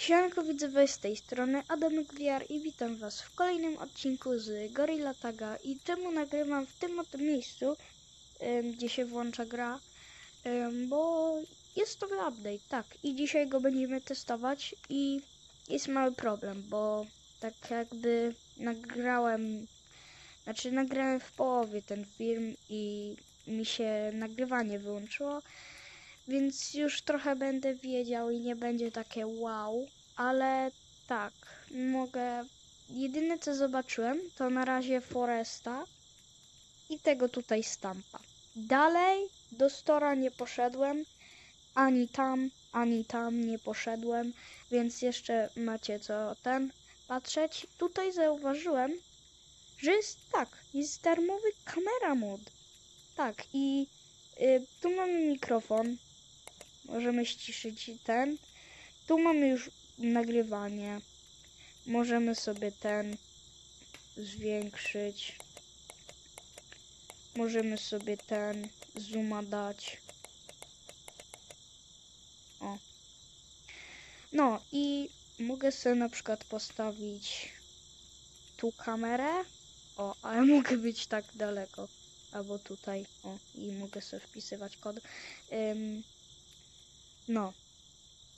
Siemanko widzowie, z tej strony Adamek VR i witam was w kolejnym odcinku z Gorilla Taga. I czemu nagrywam w tym oto miejscu, gdzie się włącza gra, bo jest nowy update, tak, i dzisiaj go będziemy testować i jest mały problem, bo tak jakby nagrałem, znaczy nagrałem w połowie ten film i mi się nagrywanie wyłączyło, więc już trochę będę wiedział i nie będzie takie wow, ale tak, mogę. Jedyne co zobaczyłem to na razie Foresta i tego tutaj stampa. Dalej do Stora nie poszedłem, ani tam, ani tam nie poszedłem, więc jeszcze macie co ten patrzeć. Tutaj zauważyłem, że jest tak, jest darmowy kamera mod. Tak, i y, tu mamy mikrofon, Możemy ściszyć ten. Tu mamy już nagrywanie. Możemy sobie ten zwiększyć. Możemy sobie ten zooma dać. O. No i mogę sobie na przykład postawić tu kamerę. O, ale mogę być tak daleko. Albo tutaj. O, i mogę sobie wpisywać kod. Ym, no.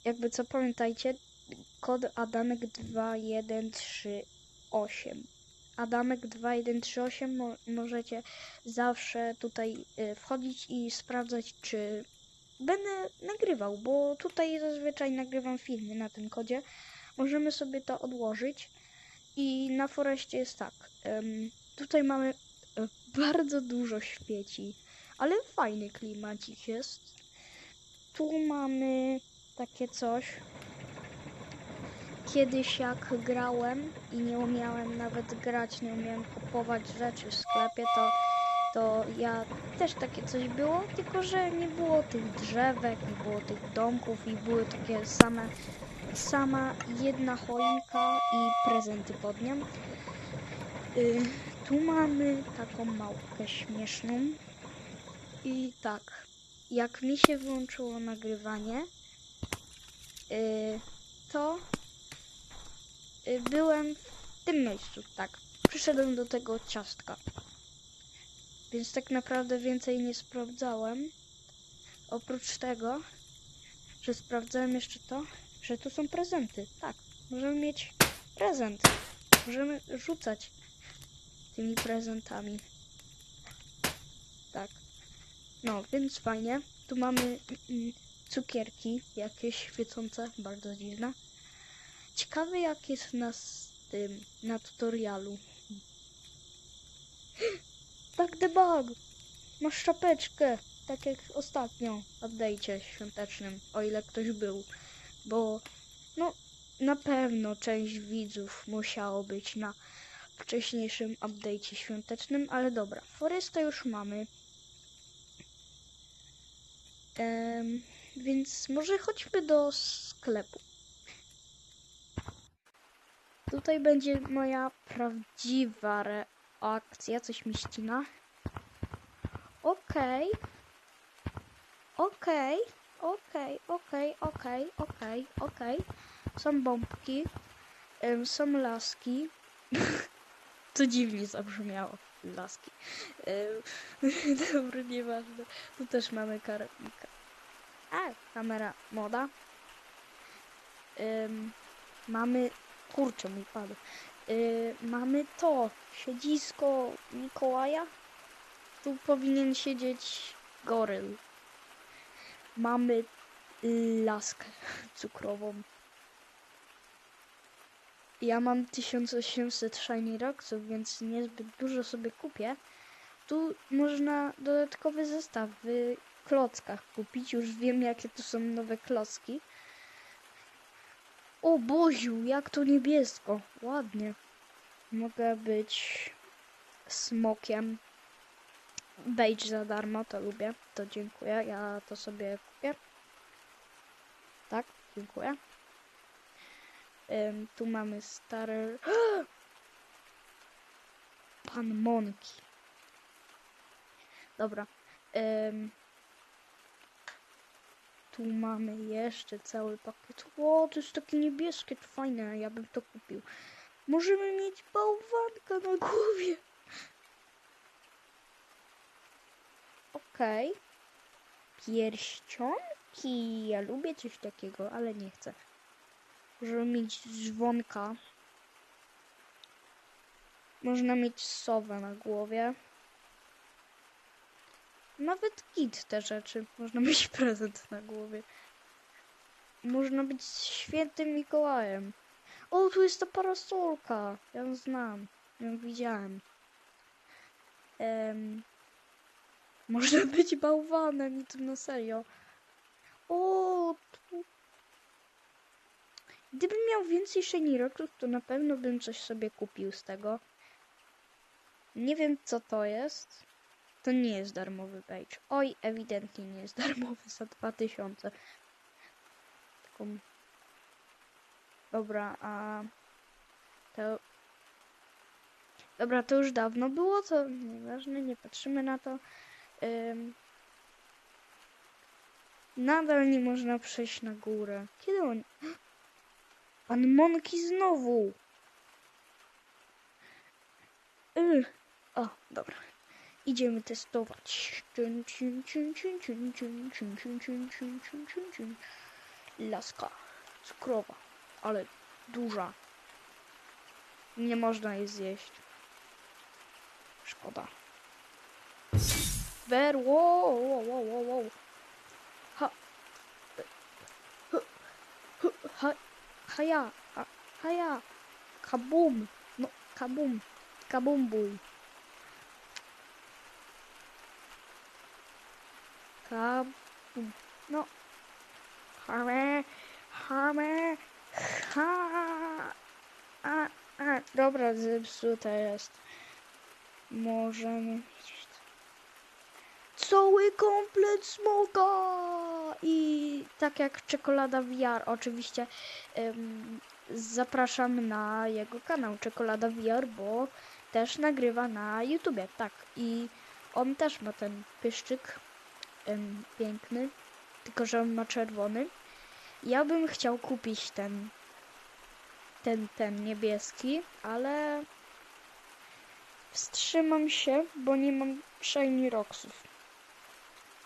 Jakby co pamiętajcie, kod Adamek 2138. Adamek 2138 mo możecie zawsze tutaj y, wchodzić i sprawdzać, czy będę nagrywał, bo tutaj zazwyczaj nagrywam filmy na tym kodzie. Możemy sobie to odłożyć i na Foreście jest tak. tutaj mamy y, bardzo dużo świeci, ale fajny klimacik jest tu mamy takie coś. Kiedyś jak grałem i nie umiałem nawet grać, nie umiałem kupować rzeczy w sklepie, to, to ja też takie coś było, tylko że nie było tych drzewek, nie było tych domków i były takie same, sama jedna choinka i prezenty pod nią. Y, tu mamy taką małpkę śmieszną i tak jak mi się wyłączyło nagrywanie, yy, to yy, byłem w tym miejscu, tak. Przyszedłem do tego ciastka. Więc tak naprawdę więcej nie sprawdzałem. Oprócz tego, że sprawdzałem jeszcze to, że tu są prezenty. Tak, możemy mieć prezent. Możemy rzucać tymi prezentami. No, więc fajnie. Tu mamy mm, cukierki, jakieś świecące, bardzo dziwne. Ciekawe jak jest na tym, na tutorialu. Tak debug! Masz czapeczkę, tak jak ostatnio w update'cie świątecznym, o ile ktoś był. Bo, no, na pewno część widzów musiało być na wcześniejszym update'cie świątecznym, ale dobra, Foresta już mamy. Em, więc może chodźmy do sklepu. Tutaj będzie moja prawdziwa reakcja. Coś mi ścina. Okej. Okej. Okej, okej, okej, okej, okej. Są bombki. em, są laski. to dziwnie zabrzmiało. Laski. Em, Dobra, nieważne. Tu też mamy karabinka. A, kamera moda. Mamy. Kurczę, mój padł. Y, mamy to. Siedzisko Mikołaja. Tu powinien siedzieć goryl. Mamy laskę cukrową. Ja mam 1800 shiny rocksów, więc niezbyt dużo sobie kupię. Tu można dodatkowy zestaw w klockach kupić. Już wiem, jakie to są nowe klocki. O Boziu, jak to niebiesko. Ładnie. Mogę być smokiem. Beige za darmo, to lubię. To dziękuję. Ja to sobie kupię. Tak, dziękuję. Ym, tu mamy stary... Pan Monki. Dobra. Ym, Tu mamy jeszcze cały pakiet. O, to jest takie niebieskie, to fajne, ja bym to kupił. Możemy mieć bałwanka na głowie. Okej. Pierścionki. Ja lubię coś takiego, ale nie chcę. Możemy mieć dzwonka. Można mieć sowę na głowie. Nawet kit te rzeczy. Można mieć prezent na głowie. Można być świętym Mikołajem. O, tu jest ta parasolka. Ja ją znam. Ją widziałem. Em, można być bałwanem i to na serio. O, tu... Gdybym miał więcej Shiny Rocksów, to na pewno bym coś sobie kupił z tego. Nie wiem, co to jest. To nie jest darmowy page. Oj, ewidentnie nie jest darmowy za 2000. Tylko... Dobra, a... To... Dobra, to już dawno było, to nieważne, nie patrzymy na to. Ym... Nadal nie można przejść na górę. Kiedy on... Pan Monki znowu. Yy. O, dobra. Idziemy testować. Laska cukrowa, ale duża. Nie można jej zjeść. Szkoda. Berło! Wow, wow, wow, wow. Ha. Ha haja, ha, haja. Kabum. No, kabum. Kabumbuj. Kabum. No. Hame, hame, ha. A, a, dobra, zepsute jest. Możemy cały komplet smoka i tak jak czekolada VR oczywiście em, zapraszam na jego kanał czekolada VR, bo też nagrywa na YouTubie, tak i on też ma ten pyszczyk em, piękny, tylko że on ma czerwony. Ja bym chciał kupić ten ten, ten niebieski, ale wstrzymam się, bo nie mam shiny rocksów.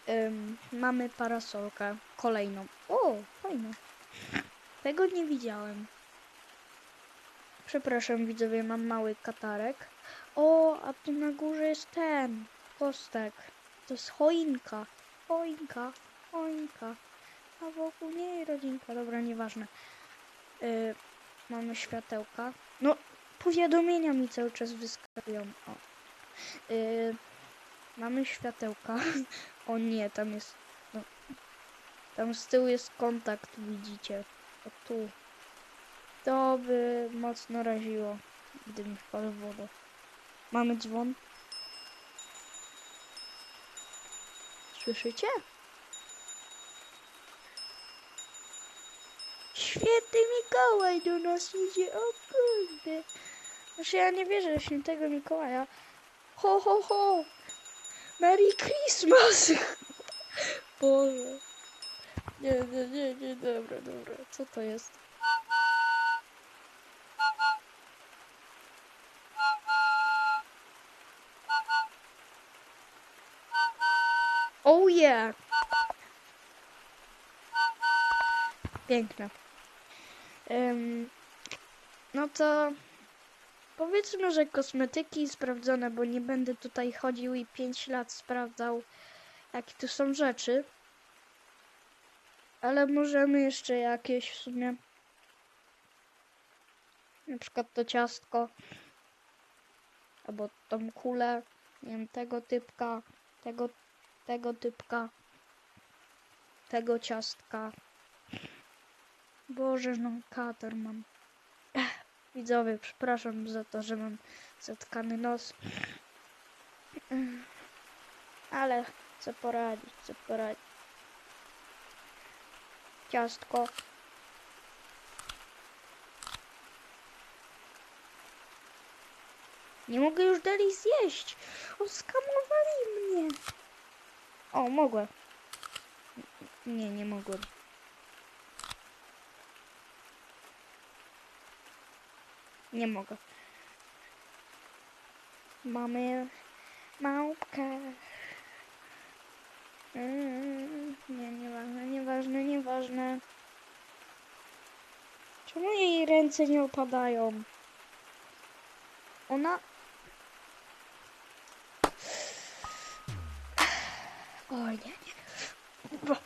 Ym, mamy parasolkę kolejną. O, fajne. Tego nie widziałem. Przepraszam widzowie, mam mały katarek. O, a tu na górze jest ten kostek. To jest choinka. Choinka, choinka. A wokół niej rodzinka. Dobra, nieważne. Y, mamy światełka. No, powiadomienia mi cały czas wyskakują. O. Y, mamy światełka. O nie, tam jest. No, tam z tyłu jest kontakt, widzicie. O tu. To by mocno raziło, gdy mi wpadł w wodę. Mamy dzwon. Słyszycie? Święty Mikołaj do nas idzie, o kurde. Znaczy ja nie wierzę w świętego Mikołaja. Ho, ho, ho. Merry Christmas. Boże. Nie, nie, nie, nie, dobra, dobra. Co to jest? Oh yeah. Piękne. Ym, no to powiedzmy, że kosmetyki sprawdzone, bo nie będę tutaj chodził i 5 lat sprawdzał, jakie tu są rzeczy. Ale możemy jeszcze jakieś w sumie. Na przykład to ciastko. Albo tą kulę. Nie wiem, tego typka. Tego, tego typka. Tego ciastka. Boże, no katar mam. Widzowie, przepraszam za to, że mam zatkany nos. Ale co poradzić, co poradzić. Ciastko. Nie mogę już dalej zjeść. Oskamowali mnie. O, mogłem. Nie, nie mogłem. Nie mogę. Mamy małpkę. Mm, Nie, nieważne, nieważne, nieważne. Czemu jej ręce nie opadają? Ona... Oj, nie, nie.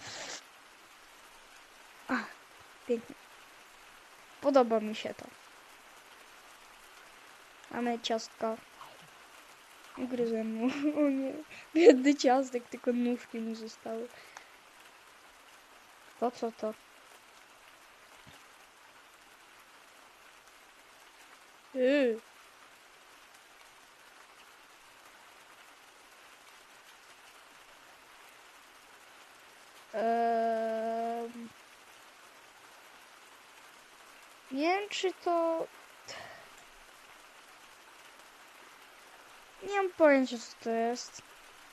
A, pięknie. Podoba mi się to. Mamy ciastka. Gryzę mu. O nie. Biedny ciastek, tylko nóżki mu zostały. To co to? Yy. Ehm. Nie wiem, czy to. Mam pojęcia, co to jest.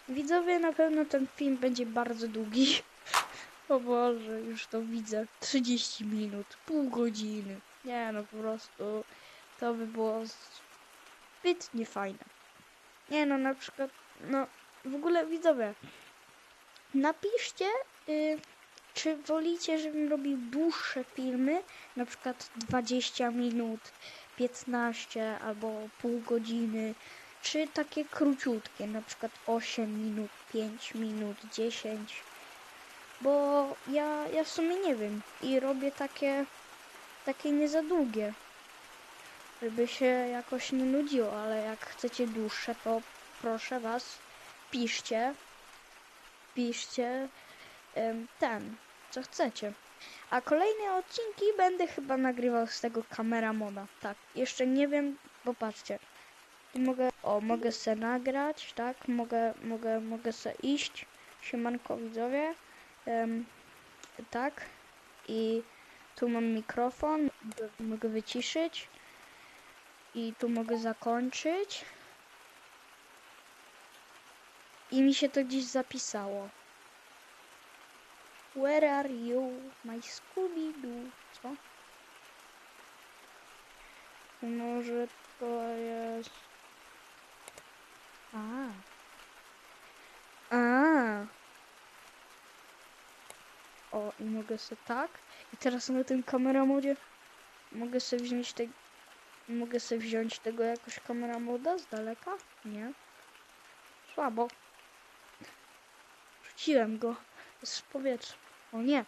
Widzowie, na pewno ten film będzie bardzo długi. O Boże, już to widzę. 30 minut, pół godziny. Nie no, po prostu to by było zbyt niefajne. Nie no, na przykład, no w ogóle widzowie, napiszcie, y, czy wolicie, żebym robił dłuższe filmy, na przykład 20 minut, 15 albo pół godziny, czy takie króciutkie, na przykład 8 minut, 5 minut, 10. Bo ja, ja w sumie nie wiem i robię takie, takie nie za długie, żeby się jakoś nie nudziło, ale jak chcecie dłuższe, to proszę was, piszcie, piszcie ten, co chcecie. A kolejne odcinki będę chyba nagrywał z tego kamera moda. Tak, jeszcze nie wiem, bo Tu mogę, o, mogę se nagrać, tak? Mogę, mogę, mogę se iść. Siemanko widzowie. Em, tak. I tu mam mikrofon, mogę wyciszyć. I tu mogę zakończyć. I mi się to gdzieś zapisało. Where are you, my Scooby-Doo? Co? Może to jest... A. A. O, i mogę sobie tak. I teraz na tym kameramodzie mogę sobie wziąć te... Mogę sobie wziąć tego jakoś kameramoda z daleka? Nie. Słabo. Rzuciłem go. Jest w powietrzu. O nie.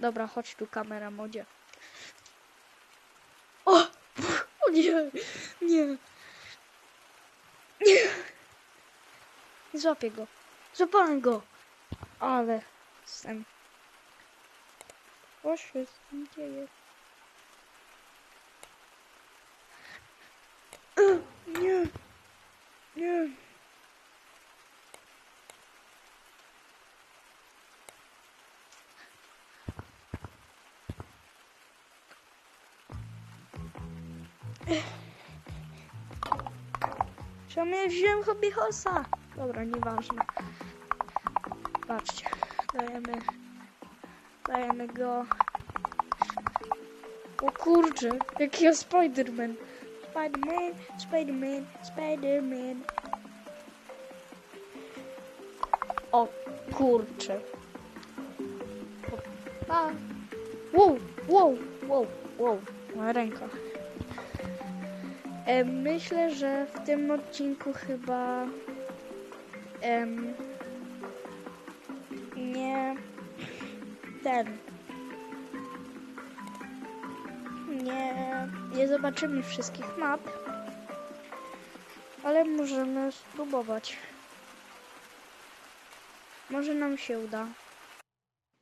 Dobra, chodź tu kamera modzie. O! O nie! Nie! Złapię go. Złapałem go! Ale jestem. Co się z tym dzieje? Nie! Nie! Czemu ja wziąłem hobbyhosa? Dobra, nieważne. Patrzcie, dajemy, dajemy go. O kurczę, jakiego Spiderman. Spiderman, Spiderman, Spiderman. O kurczę. A. Wow, wow, wow, wow. Moja ręka. Myślę, że w tym odcinku chyba em, nie ten nie, nie zobaczymy wszystkich map, ale możemy spróbować. Może nam się uda.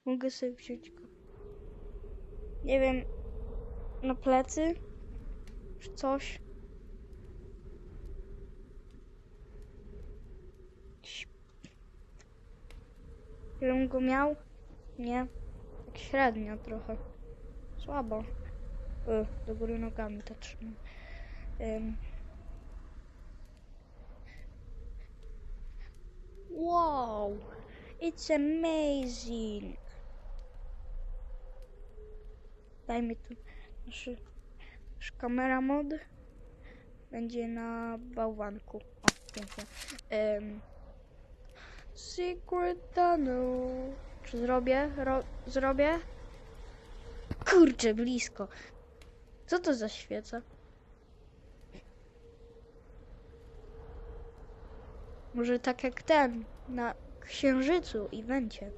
Mogę sobie wziąć go. Nie wiem, na plecy czy coś. Żebym go miał? Nie. Tak średnio trochę. Słabo. Y, do góry nogami to trzymam. Ym. Wow! It's amazing. Dajmy tu nasz, nasz kamera mod. Będzie na bałwanku. O, pięknie. Em, secret tunnel. Czy zrobię? Ro zrobię? Kurczę, blisko. Co to za świeca? Może tak jak ten na księżycu i węcie.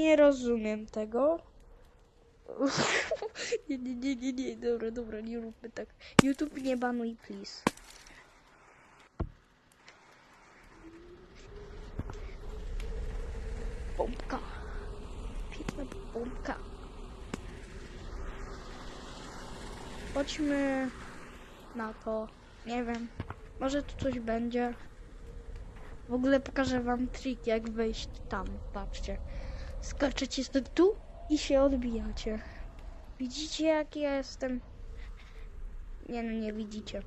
Nie rozumiem tego. nie, nie, nie, nie, nie, dobra, dobra, nie róbmy tak. YouTube nie banuj, please. Pompka. Piękna pompka. Chodźmy na to. Nie wiem. Może tu coś będzie. W ogóle pokażę wam trik, jak wejść tam. Patrzcie. Skaczecie stąd tu i się odbijacie. Widzicie, jak ja jestem? Nie no, nie widzicie.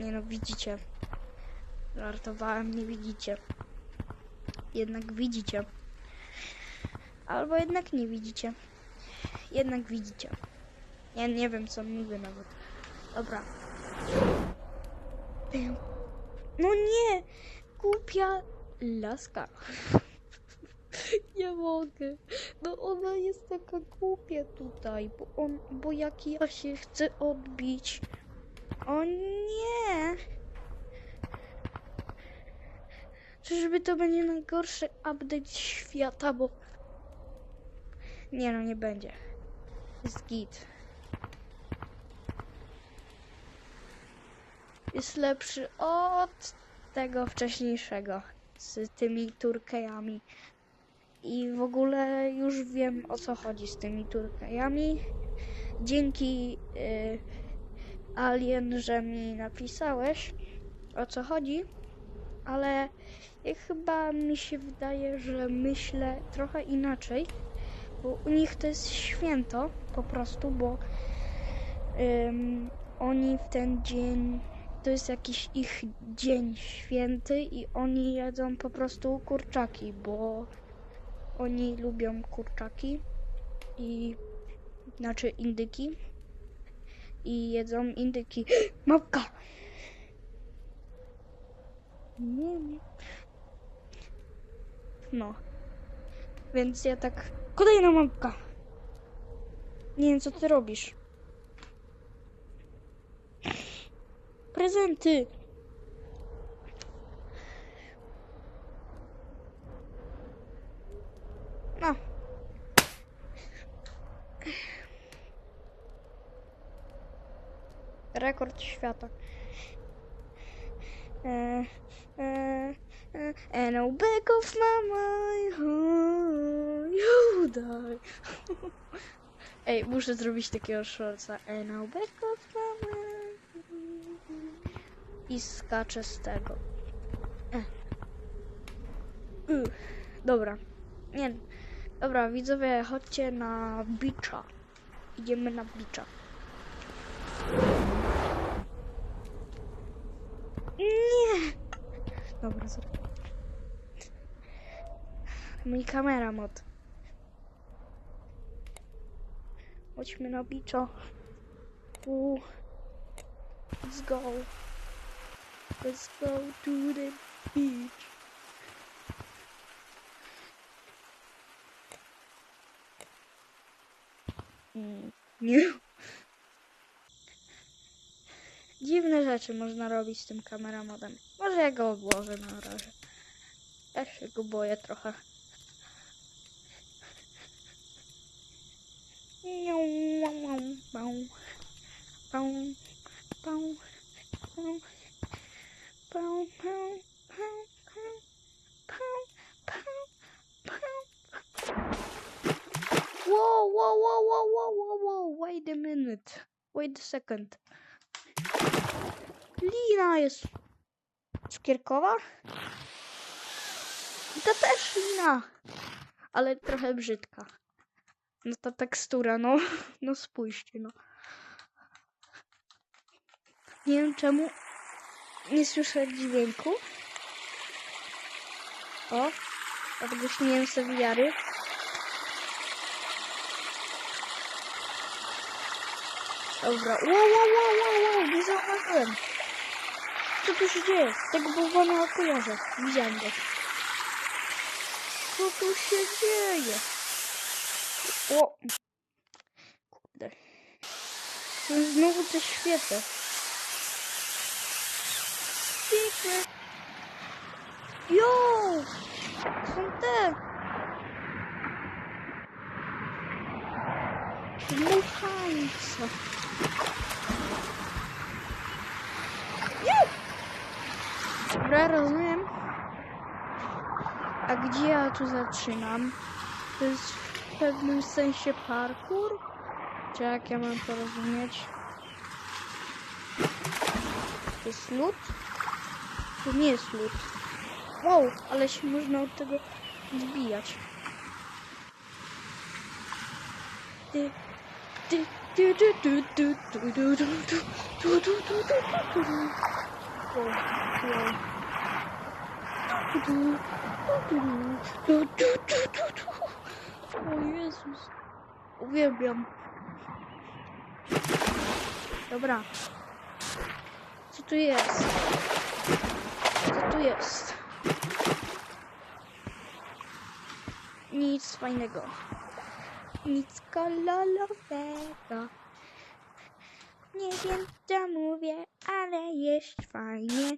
Nie no, widzicie. Żartowałem, nie widzicie. Jednak widzicie. Albo jednak nie widzicie. Jednak widzicie. Ja nie wiem, co mówię nawet. Dobra. No nie! Głupia laska. Nie mogę. No ona jest taka głupia tutaj, bo on, bo jak ja się chcę odbić. O nie! Czyżby to będzie najgorszy update świata, bo... Nie no, nie będzie. Jest git. Jest lepszy od tego wcześniejszego. Z tymi turkejami. I w ogóle już wiem o co chodzi z tymi turkejami. Dzięki y, Alien, że mi napisałeś o co chodzi. Ale ja chyba mi się wydaje, że myślę trochę inaczej, bo u nich to jest święto po prostu, bo oni w ten dzień to jest jakiś ich dzień święty i oni jedzą po prostu kurczaki, bo oni lubią kurczaki i znaczy indyki i jedzą indyki. Małpka! Nie, nie. No. Więc ja tak. Kolejna małpka! Nie wiem, co ty robisz. Prezenty! No. Rekord świata. E, e, e, and a back of my mind, you die. Ej, muszę zrobić takiego shortsa. And a back of my. I skaczę z tego. E. Dobra. Nie. Dobra, widzowie, chodźcie na beacha. Idziemy na beacha. Dobra, zrobię. Mój kamera mod. Chodźmy na. U. Let's go. Let's go to the beach. Mm, Nie. Dziwne rzeczy można robić z tym kameramodem. Może ja go odłożę na razie. Ja się go boję trochę. Wow, wow, wow, wow, wow, wow, wow, wait a minute. Wait a second. Lina jest cukierkowa? I to też lina. ale trochę brzydka. No ta tekstura, no, no spójrzcie, no. Nie wiem czemu nie słyszę dźwięku. O, śmieję sobie wiary. Dobra, wow, wow, wow, wow, wow, nie zauważyłem. Co tu się dzieje? Tego bałwana kojarzę. Widziałem go. Co tu się dzieje? O! Kurde. Znowu te świece. Secret. Yo! Są te. Dmuchańce. Dobra, rozumiem. A gdzie ja tu zaczynam? To jest w pewnym sensie parkour? Czy jak ja mam to rozumieć? To jest lód? To nie jest lód. Wow, ale się można od tego zbijać. Ty, ty, ty, ty, ty, ty, ty, ty, ty, ty, ty, ty, ty, ty, ty, ty. Wow, wow. Tu, tu, tu, tu, tu, tu, tu. O Jezus. Uwielbiam. Dobra. Co tu jest? Co tu jest? Nic fajnego. Nic kolorowego. Nie wiem co mówię, ale jest fajnie.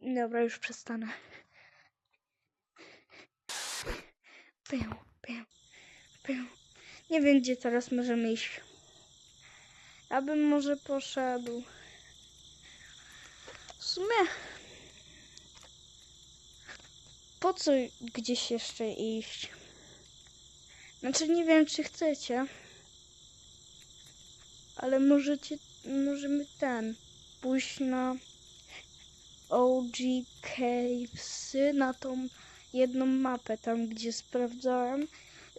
Dobra, już przestanę. Pę, pę, pę. Nie wiem, gdzie teraz możemy iść. Abym może poszedł. W sumie... Po co gdzieś jeszcze iść? Znaczy, nie wiem, czy chcecie. Ale możecie, możemy ten, pójść na OG Cavesy, na tą jedną mapę, tam gdzie sprawdzałem.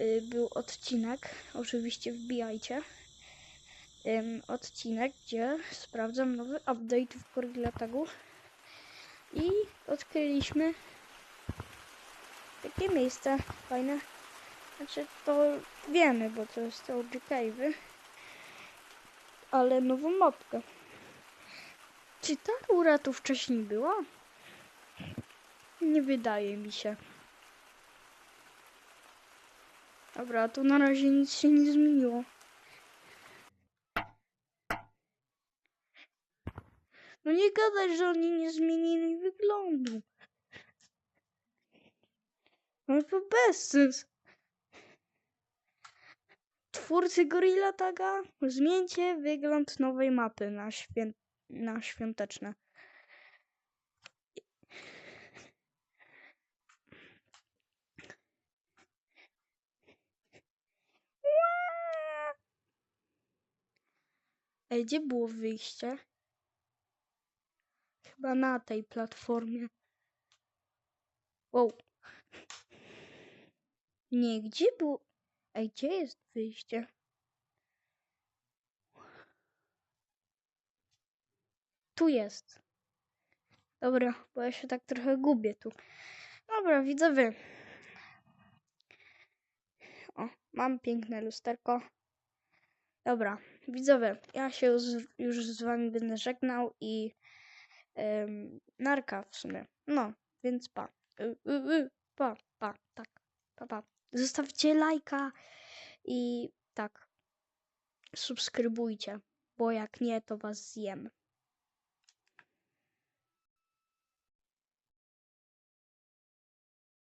y, Był odcinek, oczywiście wbijajcie. Odcinek, gdzie sprawdzam nowy update w Gorilla Tagu. I odkryliśmy takie miejsce fajne. Znaczy to wiemy, bo to jest OG Cave'y. Ale nową mapkę. Czy ta rura tu wcześniej była? Nie wydaje mi się. Dobra, tu na razie nic się nie zmieniło. No nie gadaj, że oni nie zmienili wyglądu. No to bez. Twórcy Gorilla Taga, zmieńcie wygląd nowej mapy na, świę... na świąteczne. Ej, gdzie było wyjście? Chyba na tej platformie. Wow. Nie, gdzie było? Ej, gdzie jest wyjście? Tu jest. Dobra, bo ja się tak trochę gubię tu. Dobra, widzowie. O, mam piękne lusterko. Dobra, widzowie, ja się już, już z wami będę żegnał i um, narka w sumie. No, więc pa. Y, y, y, pa, pa, tak, pa, pa. Zostawcie lajka i tak, subskrybujcie, bo jak nie, to was zjem.